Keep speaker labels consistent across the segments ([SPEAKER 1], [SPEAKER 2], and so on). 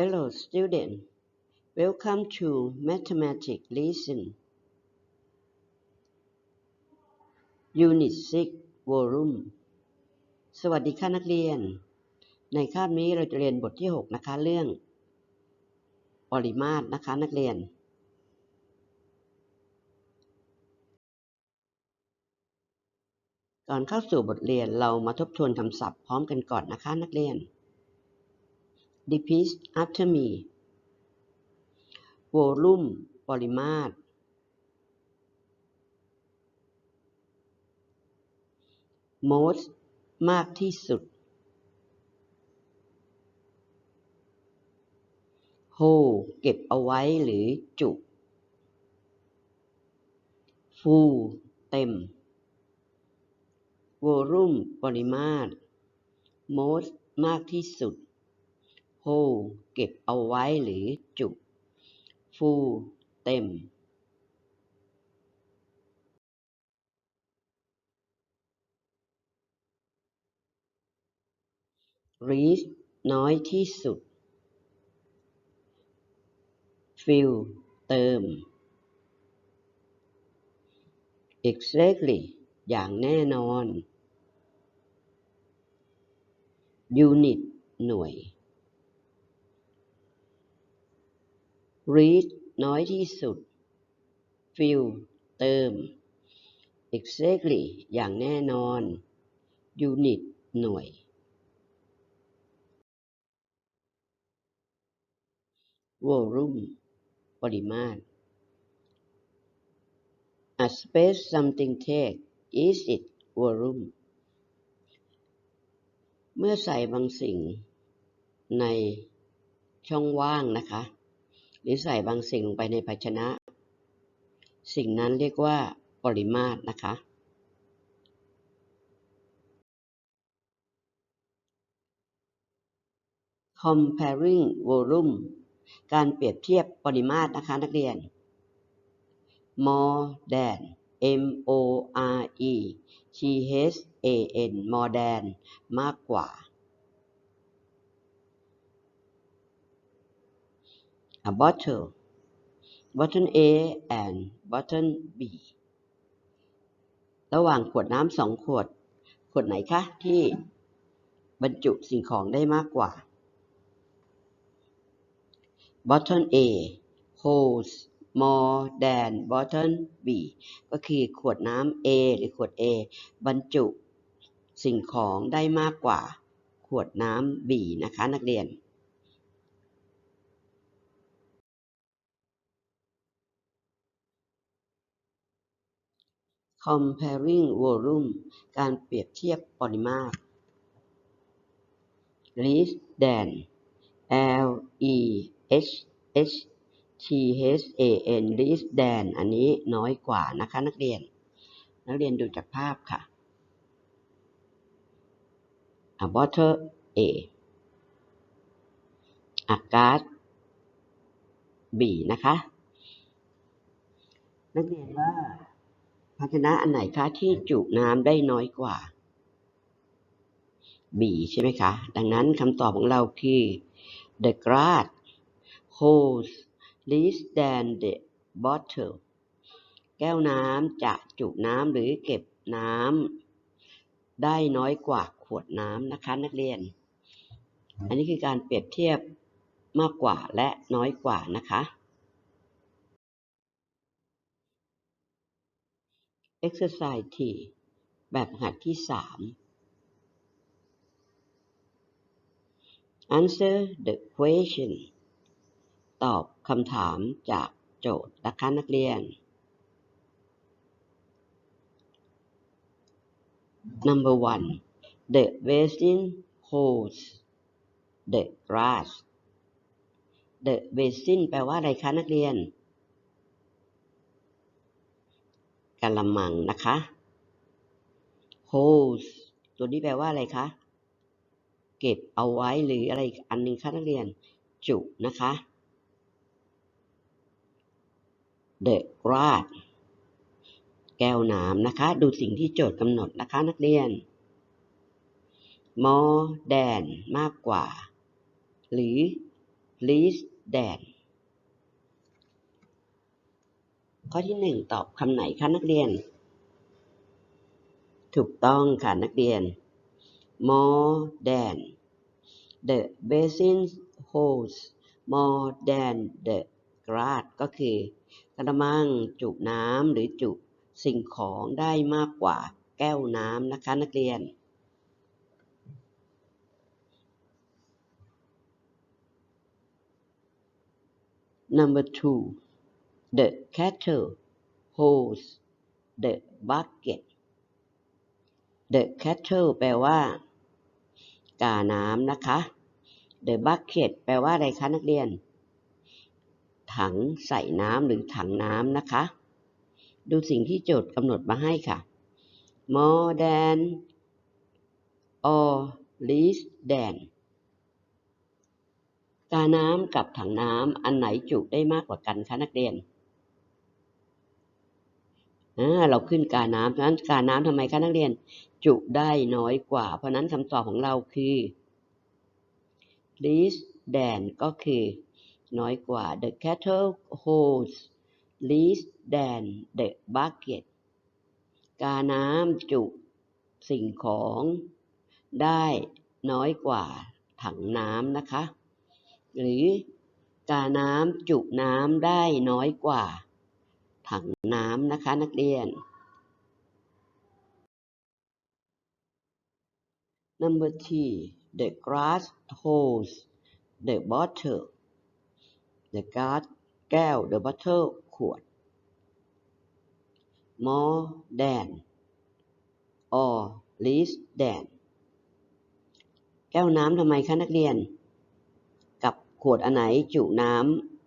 [SPEAKER 1] Hello student welcome to mathematics lesson unit 6 volume สวัสดีค่ะนักเรียน ในคาบนี้เราจะเรียนบทที่ 6 นะคะเรื่อง ปริมาตรนะคะนักเรียน ก่อนเข้าสู่บทเรียนเรามาทบทวนคำศัพท์พร้อมกันก่อนนะคะนักเรียน Repeat after me volume ปริมาตร most มากที่สุด hold เก็บเอาไว้หรือจุ full เต็ม volume ปริมาตร most มากที่สุด hold เก็บเอาไว้หรือจุ full เต็ม least น้อยที่สุด fill เติม exactly อย่างแน่นอน unit หน่วย read น้อยที่สุด fill เติม exactly อย่างแน่นอน unit หน่วย volume ปริมาตร a space something take is it volume เมื่อใส่บางสิ่งในช่องว่างนะคะ หรือใส่บางสิ่งลงไปในภาชนะ สิ่งนั้นเรียกว่าปริมาตรนะคะ comparing volume การเปรียบเทียบปริมาตรนะคะนักเรียน more than m o r e t h a n more than มากกว่า a bottle bottle A and bottle B ระหว่างขวดน้ำสองขวด ขวดไหนคะที่บรรจุสิ่งของได้มากกว่า bottle A holds more than bottle B ก็คือขวดน้ำ A หรือขวด A บรรจุสิ่งของได้มากกว่า ขวดน้ำ B นะคะนักเรียน comparing volume การเปรียบเทียบปริมาตร less than L E H H T H A N less than อันนี้น้อยกว่านะคะนักเรียน นักเรียนดูจากภาพค่ะ a bottle A a glass B นะคะ นักเรียนว่า ภาชนะอันไหนคะที่จุน้ำได้น้อยกว่า B ใช่ไหมคะ ดังนั้นคำตอบของเราคือ the glass holds less than the bottle แก้วน้ำจะจุน้ำหรือเก็บน้ำได้น้อยกว่าขวดน้ำนะคะนักเรียน อันนี้คือการเปรียบเทียบมากกว่าและน้อยกว่านะคะ exercise T แบบหัดที่3 answer the question ตอบคำถามจากโจทย์นะคะนักเรียน number one the basin holds the glass the basin แปลว่าอะไรคะนักเรียน กะละมังนะคะ holds ตัวนี้แปลว่าอะไรคะ เก็บเอาไว้หรืออะไรอันหนึงคะนักเรียน จุนะคะ the glass แก้วน้ำนะคะ ดูสิ่งที่โจทย์กำหนดนะคะนักเรียน more than มากกว่า หรือ less than ข้อที่หนึ่งตอบคำไหนคะนักเรียน ถูกต้องค่ะนักเรียน more than the basin holds more than the glass ก็คือกระมังจุน้ำหรือจุสิ่งของได้มากกว่าแก้วน้ำนะคะนักเรียน Number two, the kettle holds the bucket. The kettle แปลว่า กาน้ำนะคะ The bucket แปลว่าอะไรคะนักเรียน ถังใส่น้ำหรือถังน้ำนะคะ ดูสิ่งที่โจทย์กำหนดมาให้ค่ะ more than or less than กาน้ำกับถังน้ำอันไหนจุได้มากกว่ากันคะนักเรียน เราขึ้นกาน้ำเพราะฉะนั้นกาน้ำทำไมคะนักเรียนจุได้น้อยกว่า เพราะฉะนั้นคำตอบของเราคือ less than ก็คือ น้อยกว่า the kettle holds less than the bucket กาน้ำจุสิ่งของได้น้อยกว่าถังน้ำนะคะ หรือ กาน้ำจุน้ำได้น้อยกว่า ถังน้ำนะคะนักเรียน Number three the glass holds the bottle the glass แก้ว the bottle ขวด more than or less than แก้วน้ำทำไมคะนักเรียน กับขวดอันไหนจุน้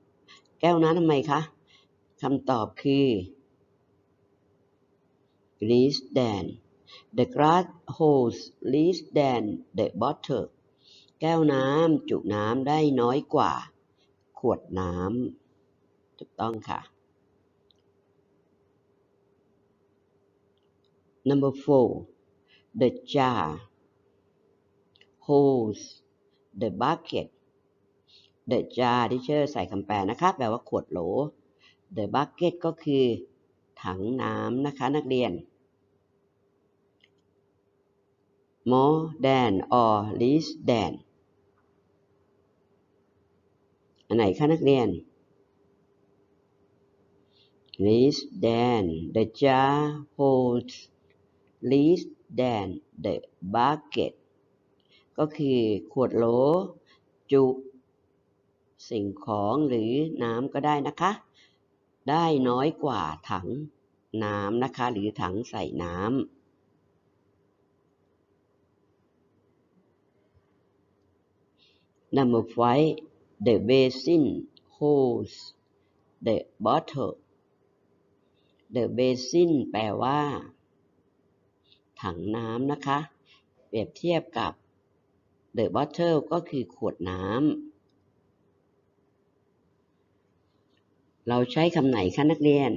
[SPEAKER 1] ำแก้วน้ำทำไมคะ คำตอบคือ less than the glass holds less than the bottle แก้วน้ำจุน้ำได้น้อยกว่า ขวดน้ำถูกต้องค่ะ Number four the jar holds the bucket the jar ที่เชื่อใส่คำแปลนะคะแปลว่าขวดโหล the bucket ก็คือ ถังน้ำนะคะนักเรียน more than or less than อันไหนคะนักเรียน less than the jar holds less than the bucket ก็คือขวดโหลจุ สิ่งของหรือน้ำก็ได้นะคะ ได้น้อยกว่าถังน้ำนะคะ หรือถังใส่น้ำ Number five the basin holds the bottle the basin แปลว่า ถังน้ำนะคะ เปรียบเทียบกับ the bottle ก็คือขวดน้ำ เราใช้คำไหนคะนักเรียน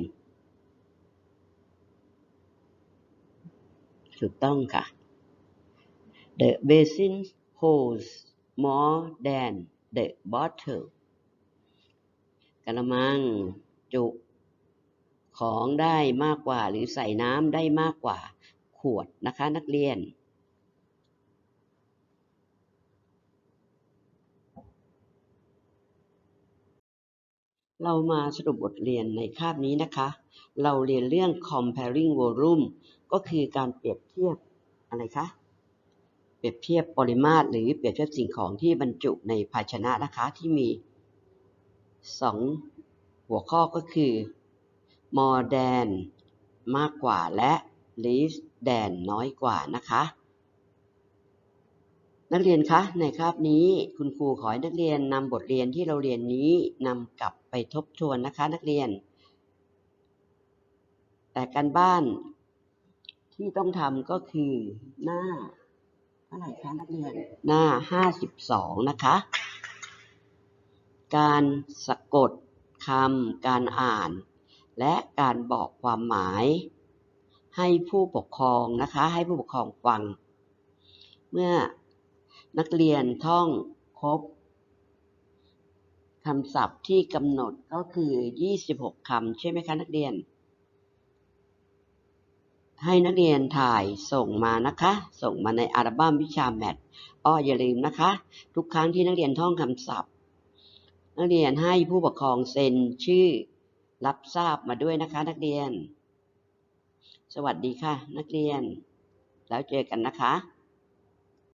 [SPEAKER 1] ถูกต้องค่ะ The basin holds more than the bottle กระมังจุของได้มากกว่าหรือใส่น้ำได้มากกว่าขวดนะคะนักเรียน เรามาสรุปบทเรียนในคาบนี้นะคะ เราเรียนเรื่อง comparing volume ก็คือการเปรียบเทียบอะไรคะ เปรียบเทียบปริมาตร หรือเปรียบเทียบสิ่งของที่บรรจุในภาชนะนะคะที่มีสองหัวข้อก็คือ more than มากกว่าและ less than น้อยกว่านะคะ นักเรียนคะในคาบนี้คุณครูขอให้นักเรียนนำบทเรียนที่เราเรียนนี้นำกลับไปทบทวนนะคะนักเรียน แต่การบ้านที่ต้องทำก็คือหน้าเท่าไหร่คะนักเรียนหน้า52นะคะ การสะกดคำการอ่าน และการบอกความหมาย ให้ผู้ปกครองนะคะ ให้ผู้ปกครองฟัง เมื่อ นักเรียนท่องครบคำศัพท์ที่กำหนดก็คือ 26 คำใช่ไหมคะนักเรียน ให้นักเรียนถ่ายส่งมานะคะ ส่งมาในอัลบั้มวิชาแมทอ้ออย่าลืมนะคะ ทุกครั้งที่นักเรียนท่องคำศัพท์ นักเรียนให้ผู้ปกครองเซ็นชื่อรับทราบมาด้วยนะคะ นักเรียน สวัสดีค่ะ นักเรียน แล้วเจอกันนะคะ